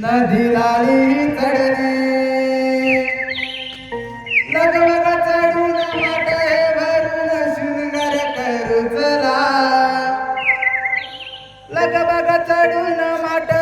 नदी लाली चढली लगबग चढून माटे भरून सुंदर करू चला. लगबग चढून माटे